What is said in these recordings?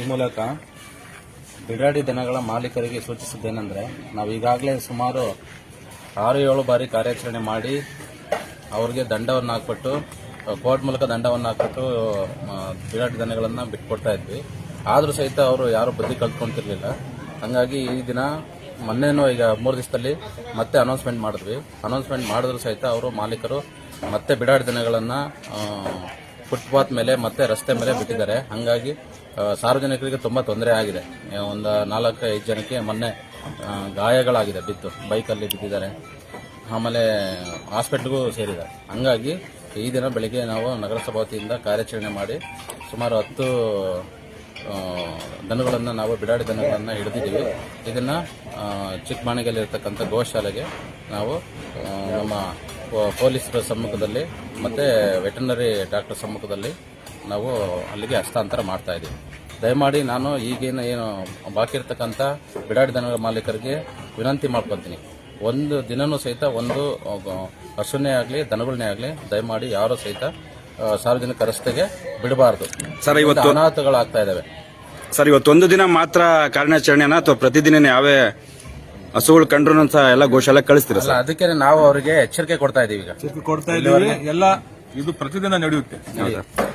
ಈ ಮೂಲಕ ಬಿಡಾಡಿ ದನಗಳ ಮಾಲೀಕರಿಗೆ ಸೂಚಿಸಿದ್ದೇನೆಂದರೆ, ನಾವು ಈಗಾಗಲೇ ಸುಮಾರು ಆರು ಏಳು ಬಾರಿ ಕಾರ್ಯಾಚರಣೆ ಮಾಡಿ ಅವರಿಗೆ ದಂಡವನ್ನು ಹಾಕ್ಬಿಟ್ಟು ಕೋರ್ಟ್ ಮೂಲಕ ದಂಡವನ್ನು ಹಾಕ್ಬಿಟ್ಟು ಬಿಡಾಡಿ ದನಗಳನ್ನು ಬಿಟ್ಕೊಡ್ತಾ ಇದ್ವಿ. ಆದರೂ ಸಹಿತ ಅವರು ಯಾರು ಬುದ್ಧಿ ಕಲ್ತ್ಕೊಂತಿರ್ಲಿಲ್ಲ. ಹಾಗಾಗಿ ಈ ದಿನ ಮೊನ್ನೆನೂ ಈಗ ಮೂರು ದಿವಸದಲ್ಲಿ ಮತ್ತೆ ಅನೌನ್ಸ್ಮೆಂಟ್ ಮಾಡಿದ್ವಿ. ಅನೌನ್ಸ್ಮೆಂಟ್ ಮಾಡಿದ್ರು ಸಹಿತ ಅವರು ಮಾಲೀಕರು ಮತ್ತೆ ಬಿಡಾಡಿ ದನಗಳನ್ನು ಫುಟ್ಪಾತ್ ಮೇಲೆ ಮತ್ತೆ ರಸ್ತೆ ಮೇಲೆ ಬಿಟ್ಟಿದ್ದಾರೆ. ಹಾಗಾಗಿ ಸಾರ್ವಜನಿಕರಿಗೆ ತುಂಬ ತೊಂದರೆ ಆಗಿದೆ. ಒಂದು ನಾಲ್ಕು ಐದು ಜನಕ್ಕೆ ಮೊನ್ನೆ ಗಾಯಗಳಾಗಿದೆ, ಬಿದ್ದು ಬೈಕಲ್ಲಿ ಬಿದ್ದಿದ್ದಾರೆ. ಆಮೇಲೆ ಹಾಸ್ಪಿಟ್ಲ್ಗೂ ಸೇರಿದೆ ಹಂಗಾಗಿ ಈ ದಿನ ಬೆಳಿಗ್ಗೆ ನಾವು ನಗರಸಭಾ ವತಿಯಿಂದ ಕಾರ್ಯಾಚರಣೆ ಮಾಡಿ ಸುಮಾರು ಹತ್ತು ದನಗಳನ್ನು ನಾವು ಬಿಡಾಡಿ ದನಗಳನ್ನು ಹಿಡಿದಿದ್ದೀವಿ. ಇದನ್ನು ಚಿಕ್ಕಮಣಿಗೆಲ್ಲಿರ್ತಕ್ಕಂಥ ಗೋಶಾಲೆಗೆ ನಾವು ನಮ್ಮ ಪೊಲೀಸರ ಸಮ್ಮುಖದಲ್ಲಿ ಮತ್ತು ವೆಟರ್ನರಿ ಡಾಕ್ಟರ್ ಸಮ್ಮುಖದಲ್ಲಿ ನಾವು ಅಲ್ಲಿಗೆ ಹಸ್ತಾಂತರ ಮಾಡ್ತಾ ಇದ್ದೀವಿ. ದಯಮಾಡಿ ನಾನು ಈಗೇನು ಏನು ಬಾಕಿ ಇರ್ತಕ್ಕಂಥ ಬಿಡಾಡಿ ದನಗಳ ಮಾಲೀಕರಿಗೆ ವಿನಂತಿ ಮಾಡ್ಕೊತೀನಿ. ಒಂದು ದಿನನೂ ಸಹಿತ ಒಂದು ಹಸುನೇ ಆಗಲಿ ದನಗಳನ್ನೇ ಆಗಲಿ ದಯಮಾಡಿ ಯಾರೂ ಸಹಿತ ಸಾರ್ವಜನಿಕ ರಸ್ತೆಗೆ ಬಿಡಬಾರ್ದು. ಸರ್ ಇವತ್ತು ಅನಾಹುತಗಳಾಗ್ತಾ ಇದ್ದಾವೆ ಸರ್ ಇವತ್ತೊಂದು ದಿನ ಮಾತ್ರ ಕಾರ್ಯಾಚರಣೆಯನ್ನು ಅಥವಾ ಪ್ರತಿದಿನ ಯಾವೇ ಹಸುಗಳು ಕಂಡ್ರು ಸಹ ಎಲ್ಲ ಗೋಶಾಲೆ ಕಳಿಸ್ತೀರಾ ಅಲ್ಲ ಅದಕ್ಕೆ ನಾವು ಅವರಿಗೆ ಎಚ್ಚರಿಕೆ ಕೊಡ್ತಾ ಇದೀವಿ ಈಗ. ಕೊಡ್ತಾ ಇದ್ದೀವಿ. ಎಲ್ಲ ಇದು ಪ್ರತಿದಿನ ನಡೆಯುತ್ತೆ.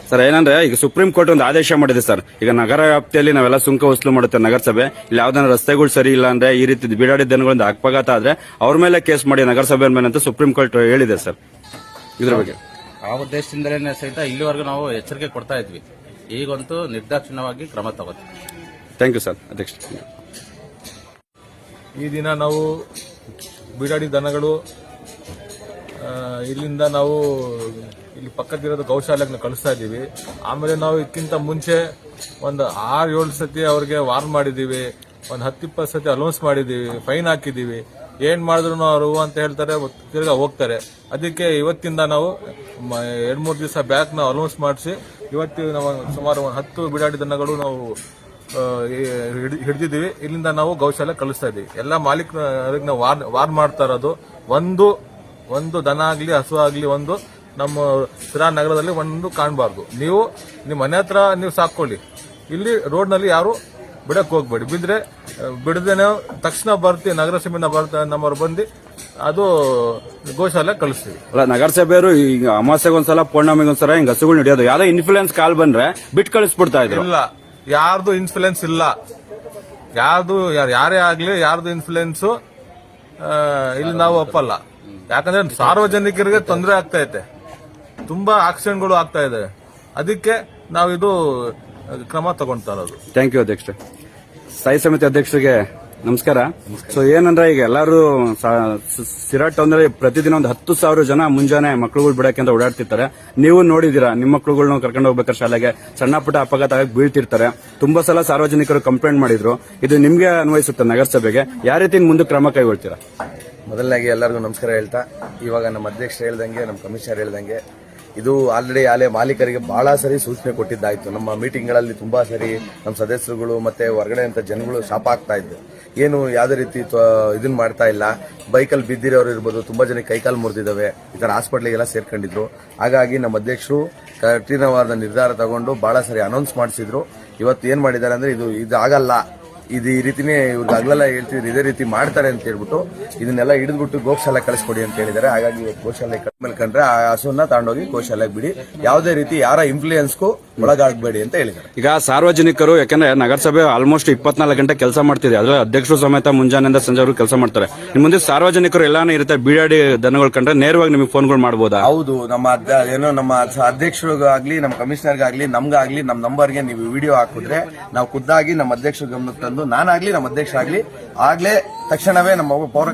ಸರ್ ಏನಂದ್ರೆ ಈಗ ಸುಪ್ರೀಂ ಕೋರ್ಟ್ ಒಂದು ಆದೇಶ ಮಾಡಿದೆ ಸರ್. ಈಗ ನಗರ ವ್ಯಾಪ್ತಿಯಲ್ಲಿ ನಾವೆಲ್ಲ ಸುಂಕ ವಸೂಲು ಮಾಡುತ್ತೆ ನಗರಸಭೆ. ಇಲ್ಲಿ ಯಾವ್ದಾನ ರಸ್ತೆಗಳು ಸರಿ ಇಲ್ಲ ಅಂದ್ರೆ ಈ ರೀತಿ ಬಿಡಾಡಿ ದನಗಳಿಂದ ಅಪಘಾತ ಆದ್ರೆ ಅವ್ರ ಮೇಲೆ ಕೇಸ್ ಮಾಡಿ ನಗರಸಭೆ ಮೇಲೆ ಅಂತ ಸುಪ್ರೀಂ ಕೋರ್ಟ್ ಹೇಳಿದೆ ಸರ್. ಇದ್ರ ಬಗ್ಗೆ. ಆ ಉದ್ದೇಶದಿಂದಲೇ ಸಹಿತ ಇಲ್ಲಿವರೆಗೂ ನಾವು ಎಚ್ಚರಿಕೆ ಕೊಡ್ತಾ ಇದ್ವಿ. ಈಗಂತೂ ನಿರ್ದಾಕ್ಷಿಣ್ಯವಾಗಿ ಕ್ರಮ ತಗೋತೀವಿ. Thank you sir. ಅಧ್ಯಕ್ಷ. ಈ ದಿನ ನಾವು ಬಿಡಾಡಿ ದನಗಳು ಇಲ್ಲಿಂದ ನಾವು ಇಲ್ಲಿ ಪಕ್ಕದಿರೋದು ಗೌಶಾಲೆಗೆ ಕಳಿಸ್ತಾ ಇದ್ದೀವಿ. ಆಮೇಲೆ ನಾವು ಇದಕ್ಕಿಂತ ಮುಂಚೆ ಒಂದು ಆರು ಏಳು ಸತಿ ಅವ್ರಿಗೆ ವಾರ್ನ್ ಮಾಡಿದ್ದೀವಿ. ಒಂದು ಹತ್ತಿಪ್ಪತ್ತು ಸತಿ ಅಲೌನ್ಸ್ ಮಾಡಿದ್ದೀವಿ ಫೈನ್ ಹಾಕಿದ್ದೀವಿ. ಏನು ಮಾಡಿದ್ರು ಅವರು ಅಂತ ಹೇಳ್ತಾರೆ ತಿರ್ಗಾ ಹೋಗ್ತಾರೆ. ಅದಕ್ಕೆ ಇವತ್ತಿಂದ ನಾವು ಎರಡು ಮೂರು ದಿವಸ ಬ್ಯಾಕ್ ನಾವು ಅಲೌನ್ಸ್ ಮಾಡಿಸಿ ಇವತ್ತು ನಾವು ಸುಮಾರು ಒಂದು ಹತ್ತು ಬಿಡಾಡಿ ದನಗಳು ನಾವು ಹಿಡ್ದಿದ್ದೀವಿ. ಇಲ್ಲಿಂದ ನಾವು ಗೌಶಾಲೆ ಕಳಿಸ್ತಾ ಇದ್ದೀವಿ. ಎಲ್ಲ ಮಾಲೀಕರಿಗೆ ನಾವು ವಾರ್ ವಾರ್ ಮಾಡ್ತಾ ಇರೋದು. ಒಂದು ಒಂದು ದನ ಆಗಲಿ ಹಸು ಆಗಲಿ ಒಂದು ನಮ್ಮ ಸಿರಾ ನಗರದಲ್ಲಿ ಒಂದು ಕಾಣಬಾರ್ದು. ನೀವು ನಿಮ್ಮ ಮನೆ ಹತ್ರ ನೀವು ಸಾಕೊಳ್ಳಿ ಇಲ್ಲಿ ರೋಡ್ನಲ್ಲಿ ಯಾರು ಬಿಡಕ್ಕೆ ಹೋಗ್ಬೇಡಿ. ಬಿದ್ದರೆ ಬಿಡದೇನೆ ತಕ್ಷಣ ಬರ್ತೀವಿ ನಗರಸಭೆಯಿಂದ ಬರ್ತಾ ನಮ್ಮವ್ರು ಬಂದು ಅದು ಗೋಶಾಲೆ ಕಳಿಸ್ತೀವಿ. ಅಲ್ಲ ನಗರಸಭೆಯವರು ಈಗ ಅಮಾಸೆಗೊಂದ್ಸಲ ಪೌರ್ಣಮಿಗೊಂದ್ಸಲ ಹಿಂಗೆ ಹಸುಗಳು ಹಿಡಿಯೋದು ಯಾವ್ದೋ ಇನ್ಫ್ಲೂಯೆನ್ಸ್ ಕಾಲ್ ಬಂದ್ರೆ ಬಿಟ್ಟು ಕಳಿಸ್ಬಿಡ್ತಾ ಇದ್ರು. ಇಲ್ಲ. ಯಾರ್ದು ಇನ್ಫ್ಲುಯೆನ್ಸ್ ಇಲ್ಲ. ಯಾರ್ದು, ಯಾರ್- ಆಗ್ಲಿ ಯಾರ್ದು ಇನ್ಫ್ಲುಯೆನ್ಸ್ ಇಲ್ಲಿ ನಾವು ಒಪ್ಪಲ್ಲ. ಯಾಕಂದ್ರೆ ಸಾರ್ವಜನಿಕರಿಗೆ ತೊಂದರೆ ಆಗ್ತಾ ಐತೆ ತುಂಬಾ ಆಕ್ಸಿಡೆಂಟ್ಗಳು ಆಗ್ತಾ ಇದೆ. ಅದಕ್ಕೆ ನಾವು ಇದು ಕ್ರಮ ಇರೋದು. ಥ್ಯಾಂಕ್ ಯು ಅಧ್ಯಕ್ಷ ಸ್ಥಾಯಿ ಸಮಿತಿ ಅಧ್ಯಕ್ಷರಿಗೆ ನಮಸ್ಕಾರ. ಸೊ ಏನಂದ್ರೆ ಈಗ ಎಲ್ಲರೂ ಸಿರಾಟ್ ಅಂದ್ರೆ ಪ್ರತಿದಿನ ಒಂದು ಹತ್ತು ಸಾವಿರ ಜನ ಮುಂಜಾನೆ ಮಕ್ಳುಗಳು ಬಿಡಕ್ಕೆ ಅಂತ ಓಡಾಡ್ತಿರ್ತಾರೆ. ನೀವು ನೋಡಿದೀರಾ ನಿಮ್ಮ ಮಕ್ಳುಗಳ್ನ ಕರ್ಕೊಂಡು ಹೋಗ್ಬೇಕಾದ್ರೆ ಶಾಲೆಗೆ ಸಣ್ಣ ಪುಟ್ಟ ಅಪಘಾತ ಆಗಿ ಬೀಳ್ತಿರ್ತಾರೆ. ತುಂಬಾ ಸಲ ಸಾರ್ವಜನಿಕರು ಕಂಪ್ಲೇಂಟ್ ಮಾಡಿದ್ರು. ಇದು ನಿಮ್ಗೆ ಅನ್ವಯಿಸುತ್ತೆ ನಗರಸಭೆಗೆ? ಯಾವ ರೀತಿ ಮುಂದೆ ಕ್ರಮ ಕೈಗೊಳ್ತೀರಾ? ಮೊದಲನಾಗಿ ಎಲ್ಲರಿಗೂ ನಮಸ್ಕಾರ ಹೇಳ್ತಾ, ಇವಾಗ ನಮ್ಮ ಅಧ್ಯಕ್ಷರು ಹೇಳ್ದಂಗೆ, ನಮ್ಮ ಕಮಿಷನರ್ ಹೇಳ್ದಂಗೆ ಇದು ಆಲ್ರೆಡಿ ಆಲೆ ಮಾಲೀಕರಿಗೆ ಬಹಳ ಸರಿ ಸೂಚನೆ ಕೊಟ್ಟಿದ್ದಾಯಿತು. ನಮ್ಮ ಮೀಟಿಂಗ್ಗಳಲ್ಲಿ ತುಂಬಾ ಸರಿ ನಮ್ಮ ಸದಸ್ಯರುಗಳು ಮತ್ತೆ ಹೊರಗಡೆ ಅಂತ ಜನಗಳು ಶಾಪ ಆಗ್ತಾ ಇದ್ದು. ಏನು ಯಾವುದೇ ರೀತಿ ಇದನ್ನ ಮಾಡ್ತಾ ಇಲ್ಲ. ಬೈಕಲ್ಲಿ ಬಿದ್ದಿರೋರು ಇರ್ಬೋದು, ತುಂಬಾ ಜನ ಕೈಕಾಲು ಮುರಿದಿದ್ದಾವೆ. ಈ ತರ ಹಾಸ್ಪಿಟ್ಲಿಗೆಲ್ಲ ಸೇರ್ಕೊಂಡಿದ್ರು. ಹಾಗಾಗಿ ನಮ್ಮ ಅಧ್ಯಕ್ಷರು ಕಠಿಣವಾದ ನಿರ್ಧಾರ ತಗೊಂಡು ಬಹಳ ಸರಿ ಅನೌನ್ಸ್ ಮಾಡಿಸಿದ್ರು. ಇವತ್ತು ಏನ್ ಮಾಡಿದ್ದಾರೆ ಅಂದ್ರೆ ಇದು ಇದು ಆಗಲ್ಲ. ಇದು ಈ ರೀತಿನೇ ಇವ್ರಿಗೆ ಆಗ್ಲೆಲ್ಲ ಹೇಳ್ತಿದ್ರು, ಇದೇ ರೀತಿ ಮಾಡ್ತಾರೆ ಅಂತ ಹೇಳ್ಬಿಟ್ಟು ಇದನ್ನೆಲ್ಲ ಹಿಡಿದ್ಬಿಟ್ಟು ಗೋಶಾಲೆ ಕಳಿಸ್ಕೊಡಿ ಅಂತ ಹೇಳಿದ್ದಾರೆ. ಹಾಗಾಗಿ ಗೋಶಾಲೆ ಮೇಲೆ ಕಂಡ್ರೆ ಆ ಹಸುವನ್ನ ತಗೊಂಡೋಗಿ ಕೋಶಾಲೆಗೆ ಬಿಡಿ. ಯಾವುದೇ ರೀತಿ ಯಾರ ಇನ್ಫ್ಲೂಯೆನ್ಸ್ಗೂ ಒಳಗಾಗಬೇಡಿ ಅಂತ ಹೇಳಿದ್ದಾರೆ. ಈಗ ಸಾರ್ವಜನಿಕರು ಯಾಕಂದ್ರೆ ನಗರಸಭೆ ಆಲ್ಮೋಸ್ಟ್ ಇಪ್ಪತ್ನಾಲ್ಕು ಗಂಟೆ ಕೆಲಸ ಮಾಡ್ತಿದೆ. ಅದ್ರ ಅಧ್ಯಕ್ಷರು ಸಮೇತ ಮುಂಜಾನೆಯಿಂದ ಅವರು ಕೆಲಸ ಮಾಡ್ತಾರೆ. ನಿಮ್ ಮುಂದೆ ಸಾರ್ವಜನಿಕರು ಎಲ್ಲಾನು ಇರುತ್ತೆ ಬೀಡಾಡಿ ದನಗಳು ಕಂಡ್ರೆ ನೇರವಾಗಿ ನಿಮಗೆ ಫೋನ್ಗಳು ಮಾಡಬಹುದಾ ಹೌದು ನಮ್ಮ ಏನೋ ನಮ್ಮ ಅಧ್ಯಕ್ಷರಿಗಾಗ್ಲಿ ನಮ್ಮ ಕಮಿಷನರ್ಗಾಗ್ಲಿ ನಮ್ಗಾಗ್ಲಿ ನಮ್ಮ ನಂಬರ್ಗೆ ನೀವು ವಿಡಿಯೋ ಹಾಕಿದ್ರೆ ನಾವು ಖುದ್ದಾಗಿ ನಮ್ಮ ಅಧ್ಯಕ್ಷರ ಗಮನಕ್ಕೆ ತಂದು ನಾನಾಗ್ಲಿ ನಮ್ಮ ಅಧ್ಯಕ್ಷ ಆಗ್ಲಿ ಆಗ್ಲೇ ತಕ್ಷಣವೇ ನಮ್ಮ ಪೌರ